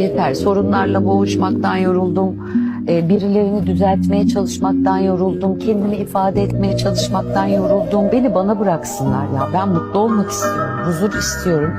Yeter sorunlarla boğuşmaktan yoruldum. Ee, birilerini düzeltmeye çalışmaktan yoruldum. Kendimi ifade etmeye çalışmaktan yoruldum. Beni bana bıraksınlar ya. Ben mutlu olmak istiyorum. Huzur istiyorum.